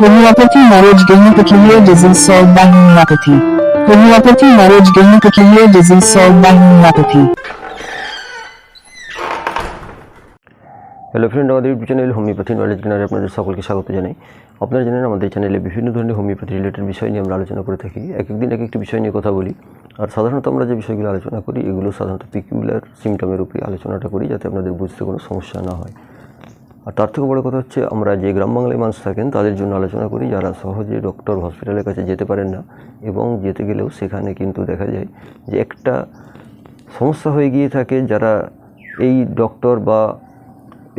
Homeopathy marriage gain peculiar disease solved by homeopathy. Homeopathy marriage gain peculiar disease solved by homeopathy. Hello friend আমাদের YouTube channel homeopathy knowledge গেনারে আপনাদের সকলকে স্বাগত জানাই আপনারা জানেন, আমাদের চ্যানেলে বিভিন্ন ধরনের হোমিওপ্যাথি রিলেটেড বিষয় নিয়ে আমরা আলোচনা করে থাকি এক একদিন এক একটি বিষয় নিয়ে কথা বলি আর সাধারণত আমরা যে বিষয়গুলো আলোচনা করি, এগুলো সাধারণত পিকিউলার সিমটমের উপরে আলোচনাটা করি, যাতে আপনাদের বুঝতে কোনো সমস্যা না হয় আর তার থেকে বড় কথা হচ্ছে, আমরা যে গ্রাম বাংলায় মানুষ থাকেন, তাদের জন্য আলোচনা করি, যারা সহজে ডক্টর হসপিটালের কাছে যেতে পারেন না, এবং যেতে গেলেও সেখানে কিন্তু দেখা যায় যে একটা সমস্যা হয়ে গিয়ে থাকে, যারা এই ডক্টর বা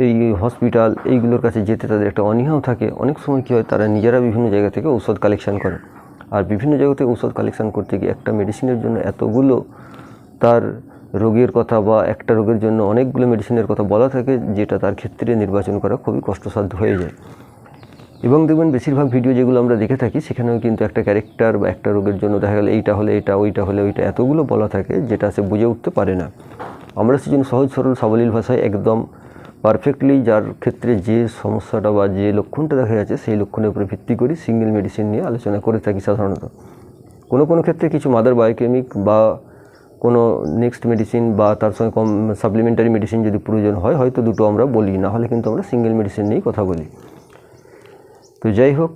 এই হসপিটাল এইগুলোর কাছে যেতে তাদের একটা অনীহাও থাকে। অনেক সময় কী হয়, তারা নিজেরা বিভিন্ন জায়গা থেকে ঔষধ কালেকশান করে। আর বিভিন্ন জায়গা থেকে ঔষধ কালেকশন করতে গিয়ে একটা মেডিসিনের জন্য এতগুলো তার রোগের কথা বা একটা রোগের জন্য অনেকগুলো মেডিসিনের কথা বলা থাকে, যেটা তার ক্ষেত্রে নির্বাচন করা খুবই কষ্টসাধ্য হয়ে যায়। এবং দেখবেন বেশিরভাগ ভিডিও যেগুলো আমরা দেখে থাকি, সেখানেও কিন্তু একটা ক্যারেক্টার বা একটা রোগের জন্য দেখা গেল এইটা হলে এটা ওইটা হলে ওইটা এতগুলো বলা থাকে, যেটা সে বুঝে উঠতে পারে না। আমরা সেজন্য সহজ সরল সাবলীল ভাষায় একদম পারফেক্টলি যার ক্ষেত্রে যে সমস্যাটা বা যে লক্ষণটা দেখা যাচ্ছে, সেই লক্ষণের উপরে ভিত্তি করি সিঙ্গেল মেডিসিন নিয়ে আলোচনা করে থাকি সাধারণত। কোনো কোনো ক্ষেত্রে কিছু মাদার বায়োকেমিক বা কোনো নেক্সট মেডিসিন বা তার সঙ্গে কম সাপ্লিমেন্টারি মেডিসিন যদি প্রয়োজন হয়, হয়তো দুটো আমরা বলি, না হলে কিন্তু আমরা সিঙ্গেল মেডিসিন নিয়েই কথা বলি। তো যাই হোক,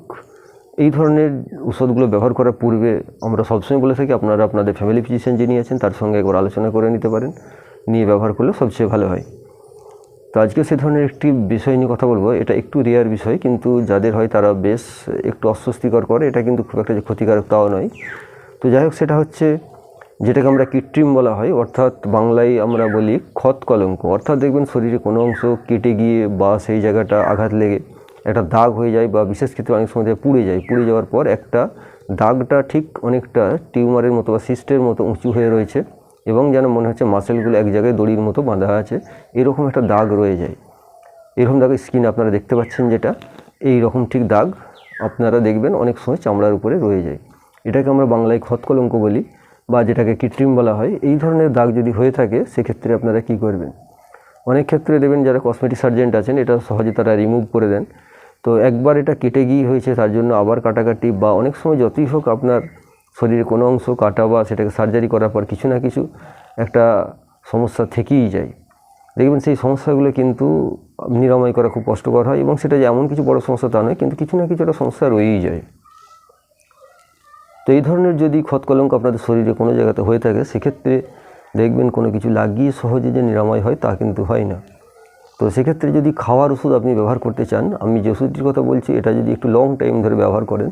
এই ধরনের ওষুধগুলো ব্যবহার করার পূর্বে আমরা সবসময় বলে থাকি, আপনারা আপনাদের ফ্যামিলি ফিজিশিয়ান যিনি আছেন, তার সঙ্গে একবার আলোচনা করে নিতে পারেন। নিয়ে ব্যবহার করলে সবচেয়ে ভালো হয়। তো আজকে সে ধরনের একটি বিষয় নিয়ে কথা বলব। এটা একটু রেয়ার বিষয়, কিন্তু যাদের হয় তারা বেশ একটু অস্বস্তিকর করে। এটা কিন্তু খুব একটা যে ক্ষতিকারক তাও নয়। তো যাই হোক, সেটা হচ্ছে যেটাকে আমরা কৃত্রিম বলা হয়, অর্থাৎ বাংলায় আমরা বলি ক্ষত কলঙ্ক। অর্থাৎ দেখবেন শরীরে কোনো অংশ কেটে গিয়ে বা সেই জায়গাটা আঘাত লেগে একটা দাগ হয়ে যায় বা বিশেষ ক্ষেত্রে অনেক সময় পুড়ে যায়। পুড়ে যাওয়ার পর একটা দাগটা ঠিক অনেকটা টিউমারের মতো বা সিস্টের মতো উঁচু হয়ে রয়েছে এবং যেন মনে হচ্ছে মাসেলগুলো এক জায়গায় দড়ির মতো বাঁধা আছে, এরকম একটা দাগ রয়ে যায়। এরকম দাগ স্কিন আপনারা দেখতে পাচ্ছেন যেটা, এই রকম ঠিক দাগ আপনারা দেখবেন অনেক সময় চামড়ার উপরে রয়ে যায়। এটাকে আমরা বাংলায় ক্ষত কলঙ্ক বলি। বা যেটাকে কৃত্রিম বলা হয়, এই ধরনের দাগ যদি হয়ে থাকে, সেক্ষেত্রে আপনারা কি করবেন? অনেক ক্ষেত্রে দেবেন যারা কসমেটিক সার্জেন্ট আছেন, এটা সহজে তারা রিমুভ করে দেন। তো একবার এটা কেটে গিয়ে হয়েছে, তার জন্য আবার কাটাকাটি বা অনেক সময় যতই হোক আপনার শরীরের কোনো অংশ কাটা বা সেটাকে সার্জারি করার পর কিছু না কিছু একটা সমস্যা থেকেই যায়। দেখবেন সেই সমস্যাগুলো কিন্তু নিরাময় করা খুব কষ্টকর হয় এবং সেটা যে এমন কিছু বড় সমস্যা তা নয়, কিন্তু কিছু না কিছু একটা সমস্যা রয়েই যায়। তো এই ধরনের যদি ক্ষত কলঙ্ক আপনাদের শরীরে কোনো জায়গাতে হয়ে থাকে, সেক্ষেত্রে দেখবেন কোনো কিছু লাগিয়ে সহজে যে নিরাময় হয় তা কিন্তু হয় না। তো সেক্ষেত্রে যদি খাওয়ার ওষুধ আপনি ব্যবহার করতে চান, আমি যে ওষুধটির কথা বলছি, এটা যদি একটু লং টাইম ধরে ব্যবহার করেন,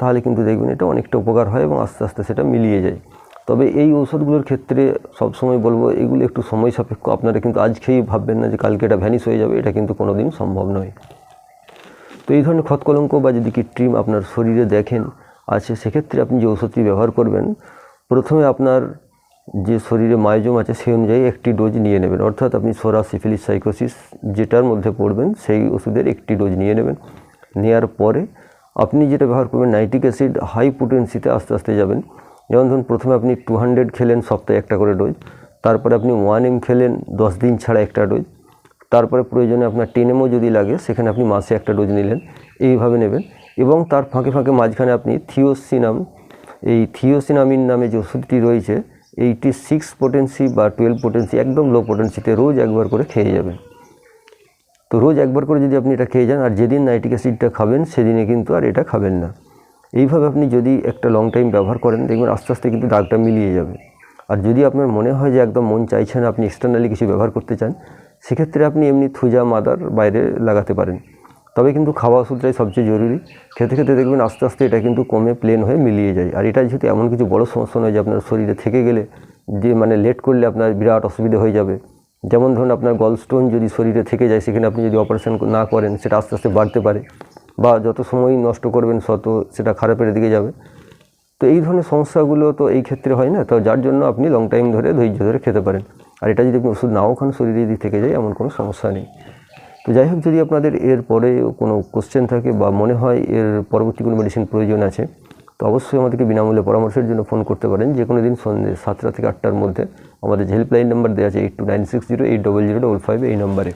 তাহলে কিন্তু দেখবেন এটা অনেকটা উপকার হয় এবং আস্তে আস্তে সেটা মিলিয়ে যায়। তবে এই ওষুধগুলোর ক্ষেত্রে সবসময় বলব, এগুলো একটু সময় সাপেক্ষ। আপনারা কিন্তু আজ খেয়েই ভাববেন না যে কালকে এটা ভ্যানিশ হয়ে যাবে, এটা কিন্তু কোনো দিন সম্ভব নয়। তো এই ধরনের ক্ষত কলঙ্ক বা যদি কৃত্রিম আপনার শরীরে দেখেন আছে, সেক্ষেত্রে আপনি যে ওষুধটি ব্যবহার করবেন, প্রথমে আপনার যে শরীরে মায়োজম আছে সেই অনুযায়ী একটি ডোজ নিয়ে নেবেন। অর্থাৎ আপনি সোরা সিফিলিস সাইকোসিস যেটার মধ্যে পড়বেন, সেই ওষুধের একটি ডোজ নিয়ে নেবেন। নেওয়ার পরে আপনি যেটা ব্যবহার করবেন, নাইট্রিক অ্যাসিড হাই পোটেন্সিতে আস্তে আস্তে যাবেন। যেমন ধরুন, প্রথমে আপনি টু হান্ড্রেড খেলেন সপ্তাহে একটা করে ডোজ, তারপরে আপনি ওয়ান এম খেলেন দশ দিন ছাড়া একটা ডোজ, তারপরে প্রয়োজনে আপনার টেন এমও যদি লাগে, সেখানে আপনি মাসে একটা ডোজ নিলেন। এইভাবে নেবেন। এবং তার ফাঁকে ফাঁকে মাঝখানে আপনি থিওসিনাম, এই থিওসিনামিন নামে যে ওষুধটি রয়েছে এইটি সিক্স পোটেন্সি বা টুয়েলভ পোটেন্সি একদম লো পোটেন্সিতে রোজ একবার করে খেয়ে যাবেন। তো রোজ একবার করে যদি আপনি এটা খেয়ে যান, আর যেদিন নাইট্রিক অ্যাসিডটা খাবেন, সেদিনে কিন্তু আর এটা খাবেন না। এইভাবে আপনি যদি একটা লং টাইম ব্যবহার করেন, দেখবেন আস্তে আস্তে কিন্তু দাগটা মিলিয়ে যাবে। আর যদি আপনার মনে হয় যে একদম মন চাইছে না, আপনি এক্সটার্নালি কিছু ব্যবহার করতে চান, সেক্ষেত্রে আপনি এমনি থুজা, মাদার বাইরে লাগাতে পারেন। তবে কিন্তু খাওয়া ওষুধটাই সবচেয়ে জরুরি। খেতে খেতে দেখবেন আস্তে আস্তে এটা কিন্তু কমে প্লেন হয়ে মিলিয়ে যায়। আর এটা যেহেতু এমন কিছু বড় সমস্যা নয় যে আপনার শরীরে থেকে গেলে যে মানে লেট করলে আপনার বিরাট অসুবিধা হয়ে যাবে। যেমন ধরুন আপনার গলস্টোন যদি শরীরে থেকে যায়, সেখানে আপনি যদি অপারেশন না করেন, সেটা আস্তে আস্তে বাড়তে পারে। বা যত সময় নষ্ট করবেন তত সেটা খারাপের দিকে যাবে। তো এই ধরনের সমস্যাগুলো তো এই ক্ষেত্রে হয় না। তো যার জন্য আপনি লং টাইম ধরে ধৈর্য ধরে খেতে পারেন। আর এটা যদি আপনি ওষুধ নাও খান শরীরে যদি থেকে যায়, এমন কোনো সমস্যা নেই। তো যাই হোক, যদি আপনাদের এর পরে কোনো কোশ্চেন থাকে বা মনে হয় এর পরবর্তী কোনো মেডিসিন প্রয়োজন আছে, তো অবশ্যই আমাদেরকে বিনামূল্যে পরামর্শের জন্য ফোন করতে পারেন। যে কোনো দিন সন্ধ্যে সাতটা থেকে আটটার মধ্যে। আমাদের হেল্পলাইন নাম্বার দেওয়া আছে eight two nine six zero eight double zero double five এই নম্বরে